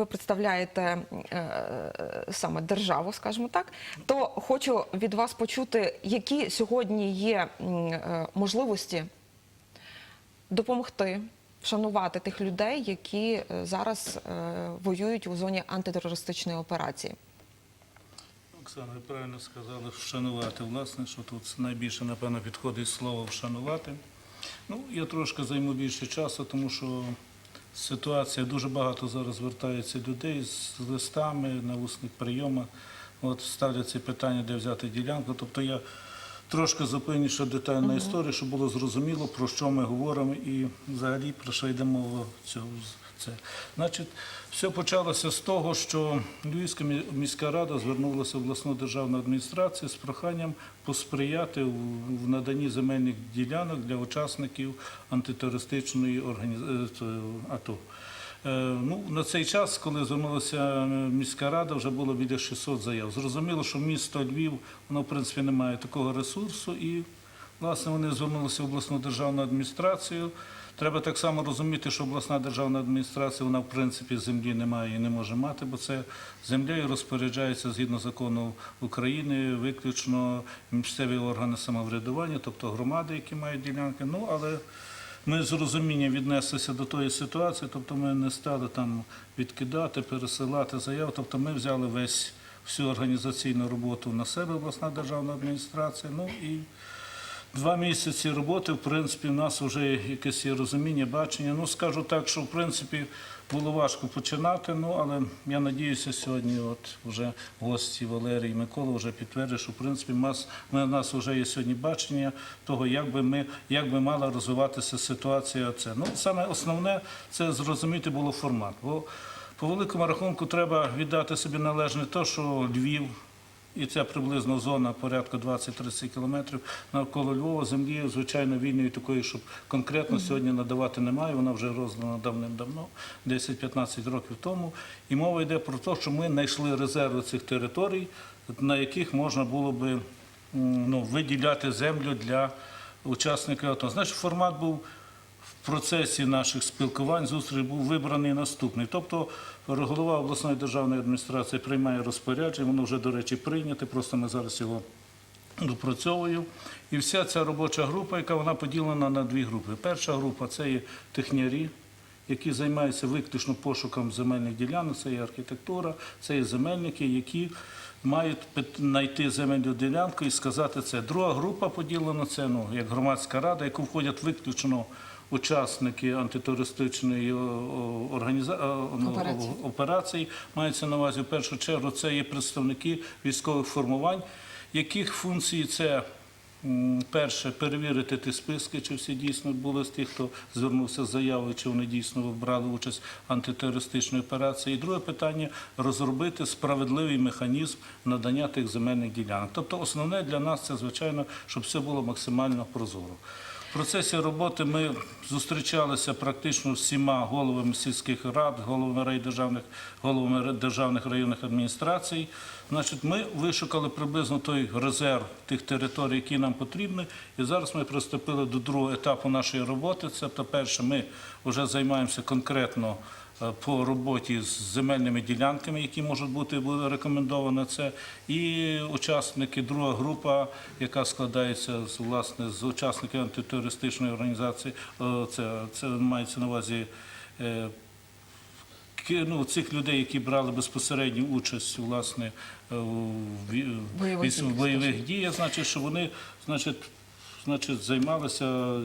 ви представляєте е, саме державу, скажімо так, то хочу від вас почути, які сьогодні є е, можливості допомогти вшанувати тих людей, які е, зараз воюють у зоні антитерористичної операції. Оксана, ви правильно сказали, вшанувати. Власне, що тут найбільше, напевно, підходить слово вшанувати. Ну, я трошки займу більше часу, тому що ситуація дуже багато зараз звертається людей з листами на усних прийомах. От ставляться питання, де взяти ділянку. Тобто я трошки зупинюся детальна історія, щоб було зрозуміло, про що ми говоримо і взагалі про що йде мова в цьому. Це. Значить, все почалося з того, що Львівська міська рада звернулася в обласну державну адміністрацію з проханням посприяти в наданні земельних ділянок для учасників антитерористичної організації АТО. Е, Ну, на цей час, коли звернулася е, міська рада, вже було біля 600 заяв. Зрозуміло, що місто Львів, воно в принципі не має такого ресурсу, і власне вони звернулися в обласну державну адміністрацію. Треба так само розуміти, що обласна державна адміністрація, вона в принципі землі не має і не може мати, бо це землею розпоряджається згідно закону України виключно місцеві органи самоврядування, тобто громади, які мають ділянки. Ну але ми з розумінням віднеслися до тої ситуації, тобто ми не стали там відкидати, пересилати заяви. Тобто ми взяли весь всю організаційну роботу на себе, обласна державна адміністрація. Ну і Два місяці роботи, в принципі, в нас вже якесь є розуміння, бачення. Ну, скажу так, що в принципі було важко починати, ну але я надіюся, сьогодні от вже гості Валерій Микола вже підтвердять, що в принципі ми, нас вже є сьогодні бачення того, як би ми як би мала розвиватися ситуація. Це ну саме основне це зрозуміти було формат. Бо по великому рахунку треба віддати собі належне те, що Львів. І це приблизно зона порядку 20-30 кілометрів навколо Львова. Землі, звичайно, вільної такої, щоб конкретно сьогодні надавати немає. Вона вже роздана давним-давно, 10-15 років тому. І мова йде про те, що ми знайшли резерви цих територій, на яких можна було би ну, виділяти землю для учасників АТО. Значить, формат був в процесі наших спілкувань зустріч був вибраний наступний. Тобто голова обласної державної адміністрації приймає розпорядження, воно вже, до речі, прийняте, просто ми зараз його допрацьовуємо. І вся ця робоча група, яка вона поділена на дві групи. Перша група це є технярі, які займаються виключно пошуком земельних ділянок, це є архітектура, це є земельники, які мають знайти земельну ділянку і сказати це. Друга група поділена це ну, як громадська рада, яку входять виключно учасники антитерористичної о, о, організа... о, ну, Операції. Мається на увазі в першу чергу це є представники військових формувань, яких функції це перше перевірити ті списки, чи всі дійсно були з тих, хто звернувся з заявою, чи вони дійсно брали участь в антитерористичній операції. І друге питання розробити справедливий механізм надання тих земельних ділянок. Тобто, основне для нас це звичайно, щоб все було максимально прозоро. Процесі роботи ми зустрічалися практично з всіма головами сільських рад, головами райдержавних, головами державних районних адміністрацій. Значить, ми вишукали приблизно той резерв тих територій, які нам потрібні. І зараз ми приступили до другого етапу нашої роботи. Це то перше, ми вже займаємося конкретно по роботі з земельними ділянками, які можуть бути буде рекомендовано це. І учасники, друга група, яка складається з власне з учасників антитерористичної організації, е, це, це мається на увазі. е, Ну, цих людей, які брали безпосередню участь власне е, в бойових діях, значить, що вони значить, значить, займалися е,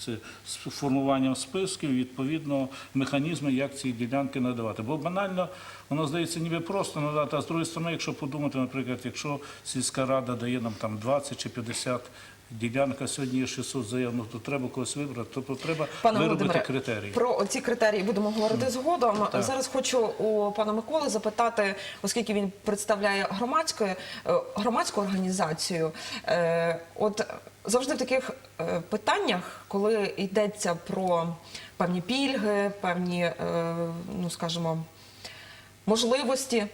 це, з формуванням списків, відповідно, механізми, як ці ділянки надавати. Бо банально воно здається ніби просто надати, а з другої сторони, якщо подумати, наприклад, якщо сільська рада дає нам там 20 чи 50 ділянок, а сьогодні є 600 заяв, ну, то треба когось вибрати, тобто треба Пане виробити Володимире, критерії. про ці критерії будемо говорити згодом. Так. Зараз хочу у пана Миколи запитати, оскільки він представляє громадську, е, громадську організацію. е, От завжди в таких е, питаннях, коли йдеться про певні пільги, певні, е, ну скажімо, можливості.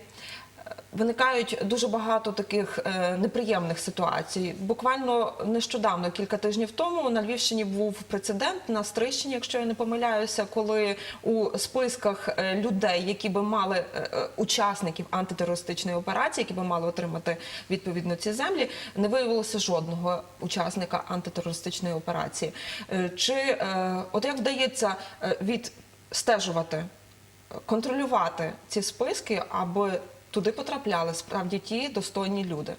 Виникають дуже багато таких е, неприємних ситуацій. Буквально нещодавно, кілька тижнів тому, на Львівщині був прецедент на Стрищині, якщо я не помиляюся, коли у списках е, людей, які би мали е, учасників антитерористичної операції, які би мали отримати відповідно ці землі, не виявилося жодного учасника антитерористичної операції. Чи от як вдається відстежувати? контролювати ці списки, аби туди потрапляли справді ті достойні люди.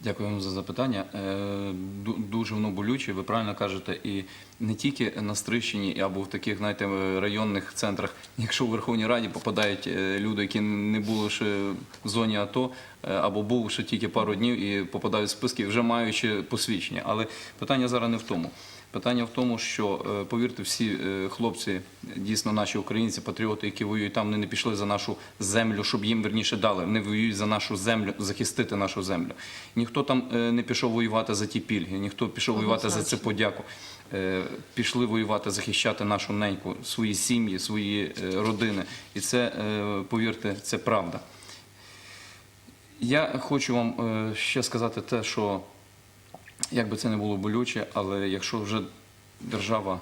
Дякую вам за запитання. Е, Дуже воно болюче, ви правильно кажете, і не тільки на Стрищині або в таких, знаєте, районних центрах. Якщо в Верховній Раді попадають е, люди, які не були ще в зоні АТО, е, або був ще тільки пару днів і попадають в списки, вже маючи посвідчення. Але питання зараз не в тому. Питання в тому, що е, повірте, всі е, хлопці, дійсно наші українці, патріоти, які воюють там, вони не пішли за нашу землю, щоб їм верніше дали. Вони воюють за нашу землю, захистити нашу землю. Ніхто там е, не пішов воювати за ті пільги, ніхто пішов воювати за це подяку. Пішли воювати, захищати нашу неньку, свої сім'ї, свої родини. І це, повірте, це правда. Я хочу вам ще сказати те, що як би це не було болюче, але якщо вже держава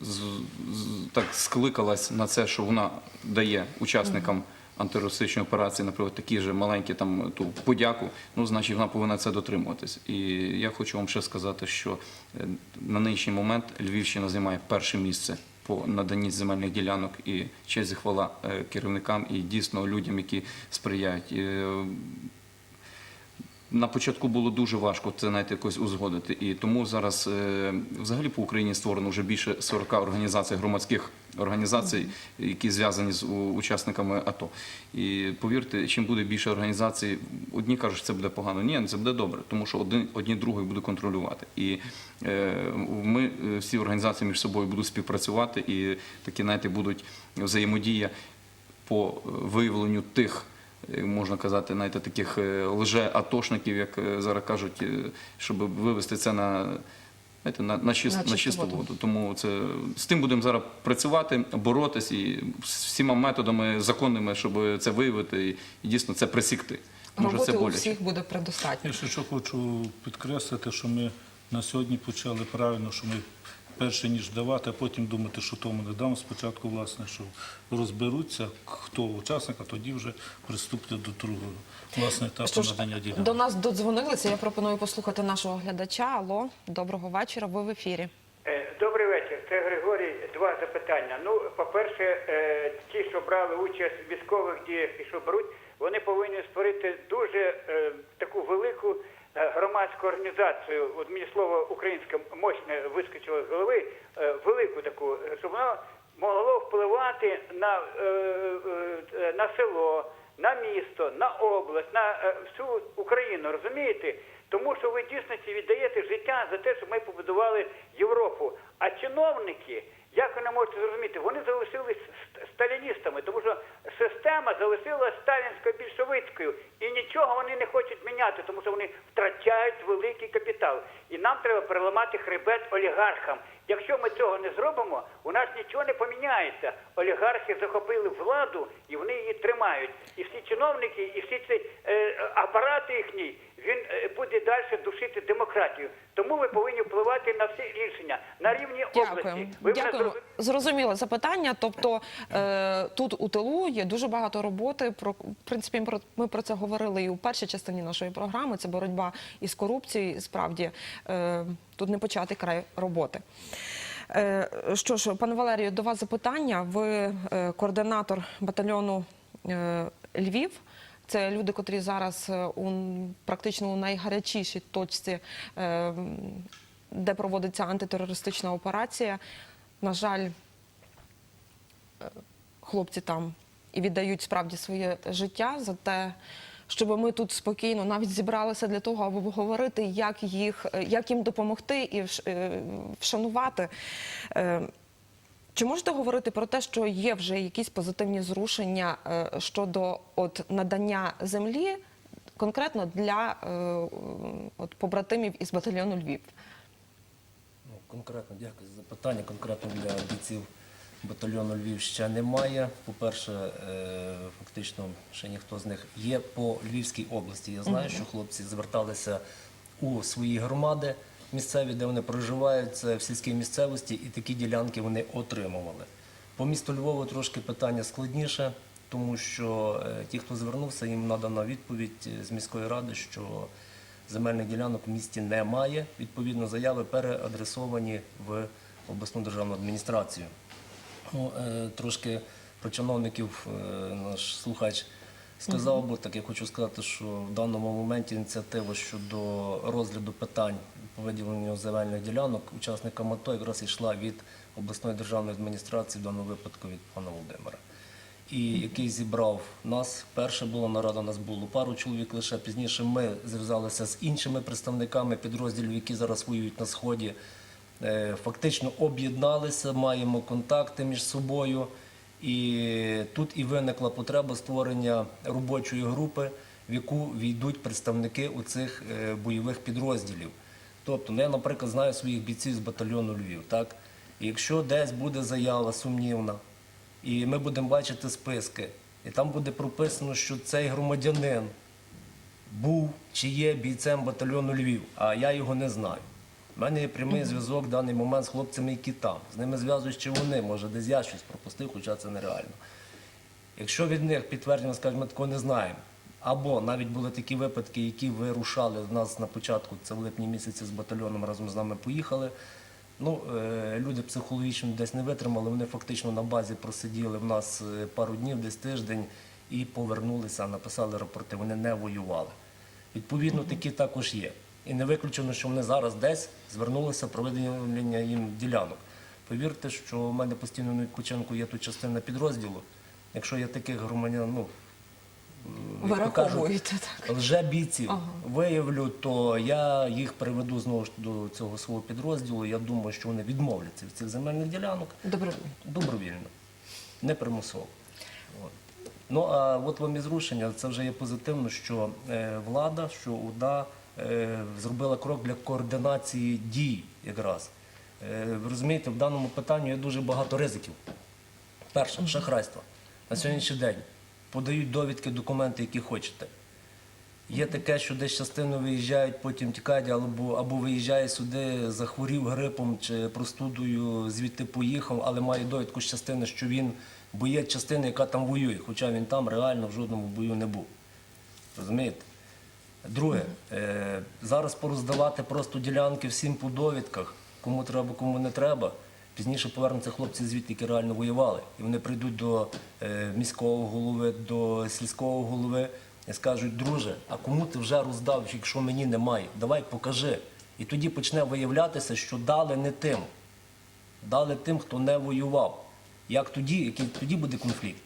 з, з- так скликалась на це, що вона дає учасникам антитерористичної операції, наприклад, такі ж маленькі там ту подяку, ну значить вона повинна це дотримуватись. І я хочу вам ще сказати, що е, на нинішній момент Львівщина займає перше місце по наданні земельних ділянок і честь і хвала е, керівникам і дійсно людям, які сприяють. На початку було дуже важко це знаєте, якось узгодити. І тому зараз е, взагалі по Україні створено вже більше 40 організацій, громадських організацій, які зв'язані з учасниками АТО. І повірте, чим буде більше організацій, одні кажуть, що це буде погано. Ні, це буде добре, тому що один, одні других будуть контролювати. І е, ми е, всі організації між собою будуть співпрацювати і такі, знаєте, будуть взаємодія по виявленню тих, можна казати, знаєте, таких е, лже-атошників, як е, зараз кажуть, е, щоб вивести це на. Знаєте, на, на, чист, На на, чисту воду. воду. Тому це з тим будемо зараз працювати, боротись і всіма методами законними, щоб це виявити і, і дійсно це присікти. Може, Роботи це у всіх буде предостатньо. Я ще що хочу підкреслити, що ми на сьогодні почали правильно, що ми перше ніж давати, а потім думати, що тому не дам. Спочатку, власне, що розберуться, хто учасник, а тоді вже приступлять до другого власне етапу Що ж, надання ділянок. до нас додзвонилися. Я пропоную послухати нашого глядача. Алло, доброго вечора. Ви в ефірі. Е, Добрий вечір. Це Григорій. Два запитання. Ну, по-перше, е, ті, що брали участь в військових діях і що беруть, вони повинні створити дуже е, таку велику громадську організацію. Мені слово українське мощне вискочило з голови, е, велику таку, е, щоб воно могло впливати на, е, е, на село, на місто, на область, на е, всю Україну, розумієте? Тому що ви дійсності віддаєте життя за те, щоб ми побудували Європу. А чиновники, як ви не можете зрозуміти, вони залишились сталіністами, тому що система залишилась сталінсько-більшовицькою, і нічого вони не хочуть міняти, тому що вони втрачають великий капітал. І нам треба переламати хребет олігархам. Якщо ми цього не зробимо, у нас нічого не поміняється. Олігархи захопили владу і вони її тримають. І всі чиновники, і всі ці е, апарати їхні, він е, буде далі душити демократію. Тому ви повинні впливати на всі рішення на рівні області. Ви мене Дякуємо. зрозуміли? Запитання. Тобто е, тут у тилу є дуже багато роботи. Про в принципі, ми про, це говорили і у першій частині нашої програми. Це боротьба із корупцією. Справді е, тут не початий край роботи. Е, що ж, пане Валерію, до вас запитання. Ви е, координатор батальйону е, Львів. Це люди, котрі зараз е, у практично у найгарячішій точці, е, де проводиться антитерористична операція. На жаль, е, хлопці там і віддають справді своє життя за те, щоб ми тут спокійно навіть зібралися для того, аби обговорити, як їх, е, як їм допомогти і е, вшанувати. Чи можете говорити про те, що є вже якісь позитивні зрушення щодо от надання землі конкретно для от побратимів із батальйону Львів? Конкретно, дякую за запитання. Конкретно для бійців батальйону Львів ще немає. По-перше, е, фактично ще ніхто з них є по Львівській області. Я знаю, що хлопці зверталися у свої громади місцеві, де вони проживають, це в сільській місцевості, і такі ділянки вони отримували. По місту Львову трошки питання складніше, тому що е, ті, хто звернувся, їм надана відповідь з міської ради, що земельних ділянок в місті немає. Відповідно, заяви переадресовані в обласну державну адміністрацію. Ну, е, трошки про чиновників е, наш слухач сказав, бо так я хочу сказати, що в даному моменті ініціатива щодо розгляду питань по виділенню земельних ділянок учасникам АТО якраз йшла від обласної державної адміністрації, в даному випадку від пана Володимира. І який зібрав нас. Перша була нарада, нас було пару чоловік лише. Пізніше ми зв'язалися з іншими представниками підрозділів, які зараз воюють на сході. Е, Фактично об'єдналися, маємо контакти між собою. І тут і виникла потреба створення робочої групи, в яку війдуть представники у цих е, бойових підрозділів. Тобто, ну, я, наприклад, знаю своїх бійців з батальйону Львів. Так? І якщо десь буде заява сумнівна, і ми будемо бачити списки, і там буде прописано, що цей громадянин був чи є бійцем батальйону Львів, а я його не знаю. У мене є прямий зв'язок в даний момент з хлопцями, які там. З ними зв'язують чи вони, може, десь я щось пропустив, хоча це нереально. Якщо від них підтверджено, скажімо, ми такого не знаємо. Або навіть були такі випадки, які вирушали в нас на початку, це в липні місяці з батальйоном разом з нами поїхали. Ну, е, люди психологічно десь не витримали, вони фактично на базі просиділи в нас е, пару днів, десь тиждень, і повернулися, написали рапорти. Вони не воювали. Відповідно, такі також є. І не виключено, що вони зараз десь звернулися про виділення їм ділянок. Повірте, що в мене постійно на відпочинку є тут частина підрозділу. Якщо я таких громадян, ну Ви як то кажуть, раховуєте так. лже-бійців Ага. виявлю, то я їх приведу знову ж до цього свого підрозділу. Я думаю, що вони відмовляться від цих земельних ділянок Добровільно. добровільно, не примусово. От. Ну а от вам і зрушення, це вже є позитивно, що е, влада, що УДА е, зробила крок для координації дій якраз. Е, ви розумієте, в даному питанні є дуже багато ризиків. Перше, шахрайство. На сьогоднішній день подають довідки, документи, які хочете. Є таке, що десь частину виїжджають, потім тікають, або, або виїжджає сюди, захворів грипом чи простудою, звідти поїхав, але має довідку з частини, що він боєць частини, яка там воює, хоча він там реально в жодному бою не був. Розумієте? Друге, е, зараз пороздавати просто ділянки всім по довідках, кому треба, кому не треба. Пізніше повернуться хлопці звідти, які реально воювали. І вони прийдуть до е, міського голови, до сільського голови і скажуть, друже, а кому ти вже роздав, якщо мені немає? Давай покажи. І тоді почне виявлятися, що дали не тим, дали тим, хто не воював. Як тоді, який тоді буде конфлікт?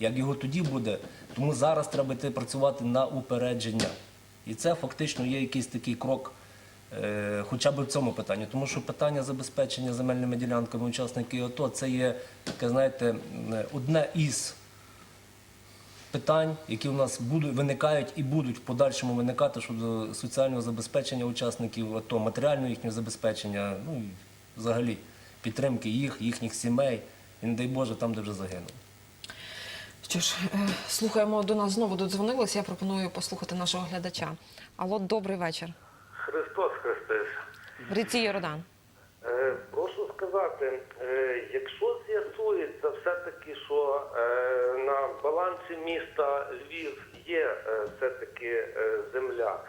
Як його тоді буде? Тому зараз треба йти працювати на упередження. І це фактично є якийсь такий крок, хоча б в цьому питанні. Тому що питання забезпечення земельними ділянками учасників АТО це є таке, знаєте, одне із питань, які у нас будуть виникають і будуть в подальшому виникати щодо соціального забезпечення учасників АТО, матеріального їхнього забезпечення, ну і взагалі підтримки їх, їхніх сімей. І не дай Боже, там, де вже загинули. Що ж, е, слухаємо до нас знову додзвонилися. Я пропоную послухати нашого глядача. Алло, добрий вечір. В ріці Йордан. Е, прошу сказати, е, якщо з'ясується все-таки, що е, на балансі міста Львів є все-таки земля,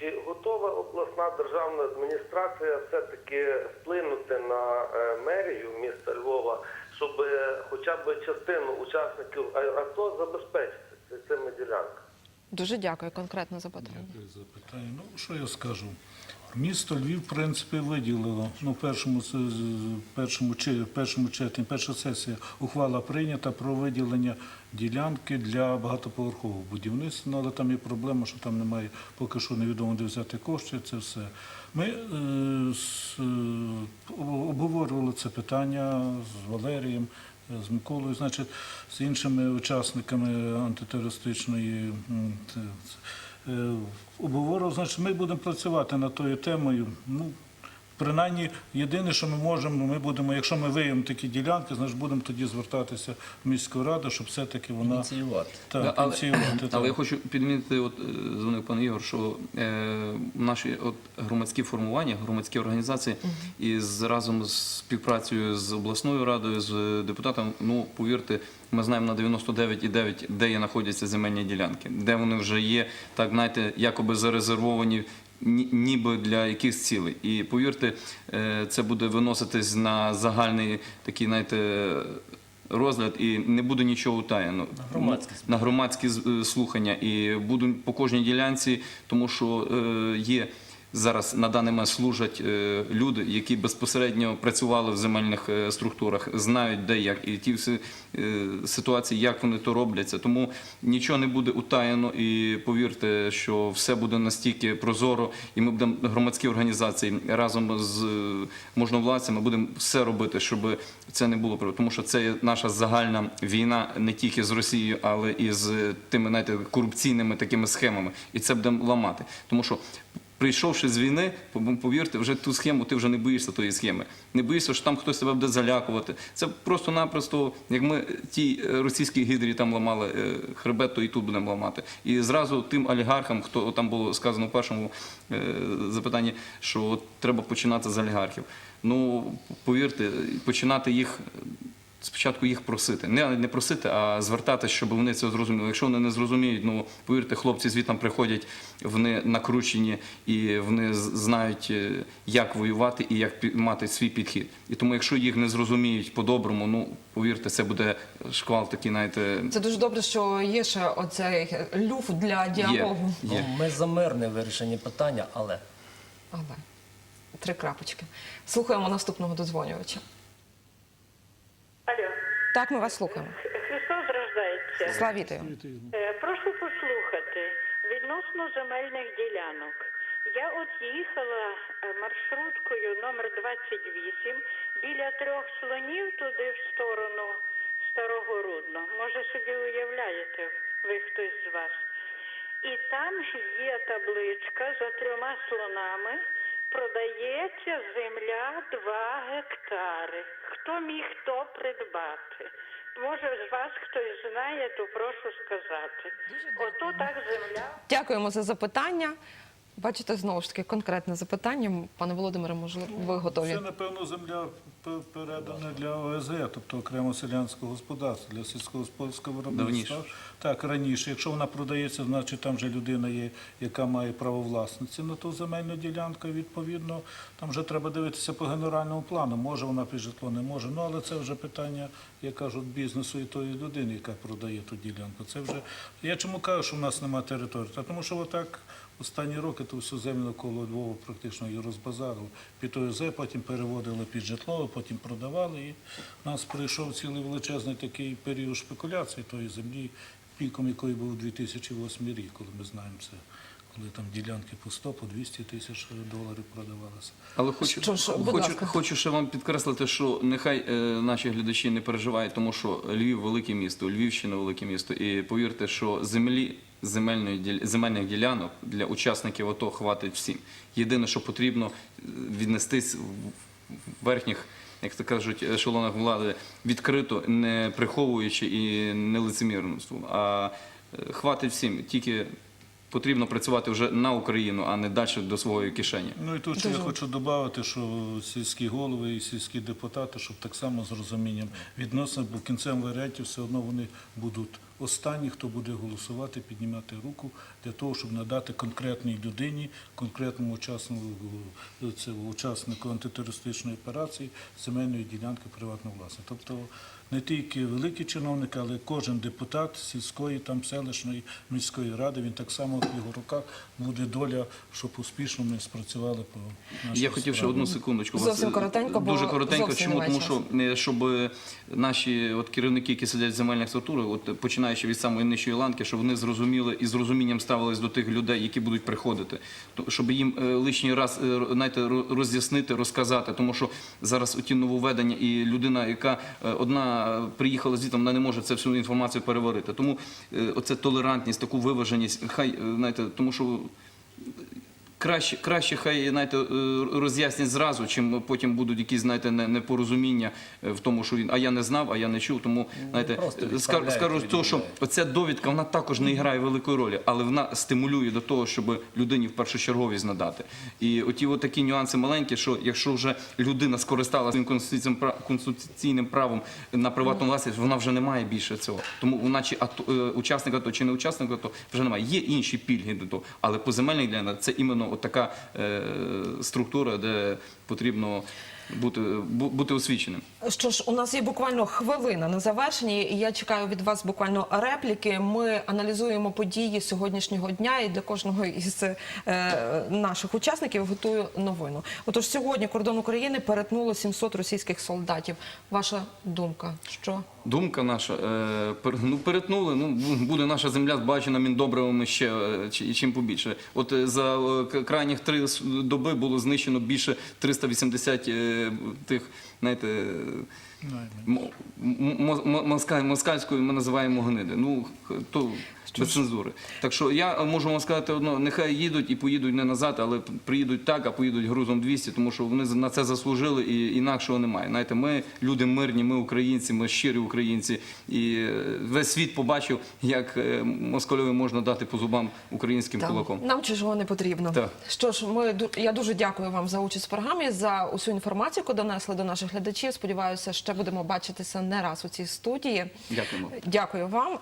чи готова обласна державна адміністрація все-таки вплинути на мерію міста Львова, щоб хоча б частину учасників АТО забезпечити цими ділянками? Дуже дякую. Конкретне запитання. Дякую за питання. Ну, що я скажу? Місто Львів, в принципі, виділило. Ну, в першому, першому, першому червні, перша сесія ухвала прийнята про виділення ділянки для багатоповерхового будівництва. Ну, але там є проблема, що там немає поки що невідомо, де взяти кошти. Це все. Ми е, з, е, обговорювали це питання з Валерієм. З Миколою, значить, з іншими учасниками антитерористичної е, обговорив, значить, ми будемо працювати над тою темою. Ну, Принаймні, єдине, що ми можемо, ми будемо, якщо ми виявимо такі ділянки, значить будемо тоді звертатися в міську раду, щоб все-таки вона Ініціювати. так, Да, але, ініціювати, але так. я хочу підмінити, от е, дзвонив пан Ігор, що е, наші от громадські формування, громадські організації із разом з співпрацею з обласною радою, з депутатом, ну повірте, ми знаємо на 99,9, де є знаходяться земельні ділянки, де вони вже є, так знаєте, якоби зарезервовані. Ні- Ніби для якихось цілей. І повірте, е, це буде виноситись на загальний такий, знаєте, розгляд і не буде нічого утаєно. На громадські, На громадські е, слухання і будуть по кожній ділянці, тому що е, є зараз на даний момент служать е, люди, які безпосередньо працювали в земельних е, структурах, знають де як і ті всі е, ситуації, як вони то робляться. Тому нічого не буде утаяно і повірте, що все буде настільки прозоро, і ми будемо громадські організації разом з можновладцями будемо все робити, щоб це не було тому що це наша загальна війна не тільки з Росією, але і з тими знаєте, корупційними такими схемами. І це будемо ламати. Тому що прийшовши з війни, повірте, вже ту схему ти вже не боїшся тої схеми. Не боїшся, що там хтось тебе буде залякувати. Це просто-напросто, як ми ті е, російські гідрі там ламали е, хребет, то і тут будемо ламати. І зразу тим олігархам, хто там було сказано в першому е, запитанні, що треба починати з олігархів. Ну, повірте, починати їх спочатку їх просити. Не, не просити, а звертатися, щоб вони це зрозуміли. Якщо вони не зрозуміють, ну повірте, хлопці звідти приходять, вони накручені і вони знають, е, як воювати і як мати свій підхід. І тому, якщо їх не зрозуміють по-доброму, ну повірте, це буде шквал такий, знаєте, Це дуже добре, що є ще оцей люф для діалогу. є. Ну, Ми за мирне вирішення питання, але Але три крапочки. Слухаємо наступного додзвонювача. Так, ми вас слухаємо. Христос рождається. Славітою. Е, Прошу послухати відносно земельних ділянок. Я от їхала е, маршруткою номер 28 біля трьох слонів туди в сторону Старого Рудно. Може собі уявляєте, ви хтось з вас. І там є табличка за трьома слонами. Продається земля 2 гектари. Хто міг то придбати? Може, з вас хтось знає, то прошу сказати. Ото так земля. Дякуємо за запитання. Бачите, знову ж таки, конкретне запитання. Пане Володимире, можливо, ви готові? Це, напевно, земля п- передана для ОСГ, тобто окремо селянського господарства, для сільськогосподарського виробництва. Давніше. Так, раніше. Якщо вона продається, значить там вже людина є, яка має право власності на ту земельну ділянку. Відповідно, там вже треба дивитися по генеральному плану. Може вона під житло, не може. Ну, але це вже питання, як кажуть, бізнесу і тої людини, яка продає ту ділянку. Це вже я чому кажу, що в нас немає території? Тому що отак останні роки ту всю землю навколо Львова практично її розбазарили. Під ОЗ, потім переводили під житло, потім продавали. І в нас прийшов цілий величезний такий період шпекуляції тої землі, піком якої був 2008 рік, коли ми знаємо це. Коли там ділянки по 100, по 200 тисяч доларів продавалися. Але хочу, Що будь хочу, хочу ще вам підкреслити, що нехай е, наші глядачі не переживають, тому що Львів велике місто, Львівщина велике місто. І повірте, що землі земельної земельних ділянок для учасників АТО хватить всім. Єдине, що потрібно е, віднестись в верхніх. Як то кажуть, ешелонах влади відкрито, не приховуючи і не лицемірством. А е, хватить всім. Тільки потрібно працювати вже на Україну, а не далі до своєї кишені. Ну і тут я хочу додати, що сільські голови і сільські депутати, щоб так само з розумінням відносини, бо в кінцевому варіанті все одно вони будуть останні, хто буде голосувати, піднімати руку для того, щоб надати конкретній людині, конкретному учаснику, це, учаснику антитерористичної операції земельної ділянки приватної власності. Тобто не тільки великі чиновники, але кожен депутат сільської, там селищної міської ради, він так само в його руках буде доля, щоб успішно ми спрацювали по нашій Я хотів ще одну секундочку. Зовсім коротенько, бо дуже коротенько. зовсім Чому? немає Тому що е, щоб е, наші от керівники, які сидять в земельних структурах, от починаючи від самої нижчої ланки, щоб вони зрозуміли і з розумінням ставились до тих людей, які будуть приходити, То- щоб їм е, лишній раз е, знаєте, ро- роз'яснити, розказати, тому що зараз оті нововведення і людина, яка е, одна приїхала звідти, вона не може це всю інформацію переварити. Тому е, оце толерантність, таку виваженість, хай е, знаєте, тому що краще, краще хай знаєте, е, роз'яснять зразу, чим потім будуть якісь знаєте, непорозуміння е, в тому, що він, а я не знав, а я не чув. Тому знаєте, просто ска- відправляють, скажу то, що оця довідка вона також не грає великої ролі, але вона стимулює до того, щоб людині в першочерговість надати. І оті от такі нюанси маленькі, що якщо вже людина скористалася своїм конституційним правом на приватну власність, вона вже не має більше цього. Тому вона чи е, учасник чи не учасник АТО, вже немає. Є інші пільги до того, але по земельних ділянках це іменно от така е, структура, де потрібно бути, бу- бути освіченим. Що ж, у нас є буквально хвилина на завершенні, і я чекаю від вас буквально репліки. Ми аналізуємо події сьогоднішнього дня, і для кожного із е, наших учасників готую новину. Отож, сьогодні кордон України перетнуло 700 російських солдатів. Ваша думка, що Думка наша, е, ну, перетнули, ну, буде наша земля збачена міндобривами ще е, чи- чим побільше. От е, за крайніх три доби було знищено більше 380 е, тих, знаєте, м- м- м- моска- москальської ми називаємо гниди. Ну, то без цензури. Так що я можу вам сказати одно, нехай їдуть і поїдуть не назад, але приїдуть так, а поїдуть грузом 200, тому що вони на це заслужили і інакшого немає. Знаєте, ми люди мирні, ми українці, ми щирі українці. І е, весь світ побачив, як е, москальові можна дати по зубам українським кулаком. нам чужого не потрібно. Так. Що ж, ми я дуже дякую вам за участь в програмі, за усю інформацію, яку донесли до наших глядачів. Сподіваюся, ще будемо бачитися не раз у цій студії. Дякуємо. Дякую вам.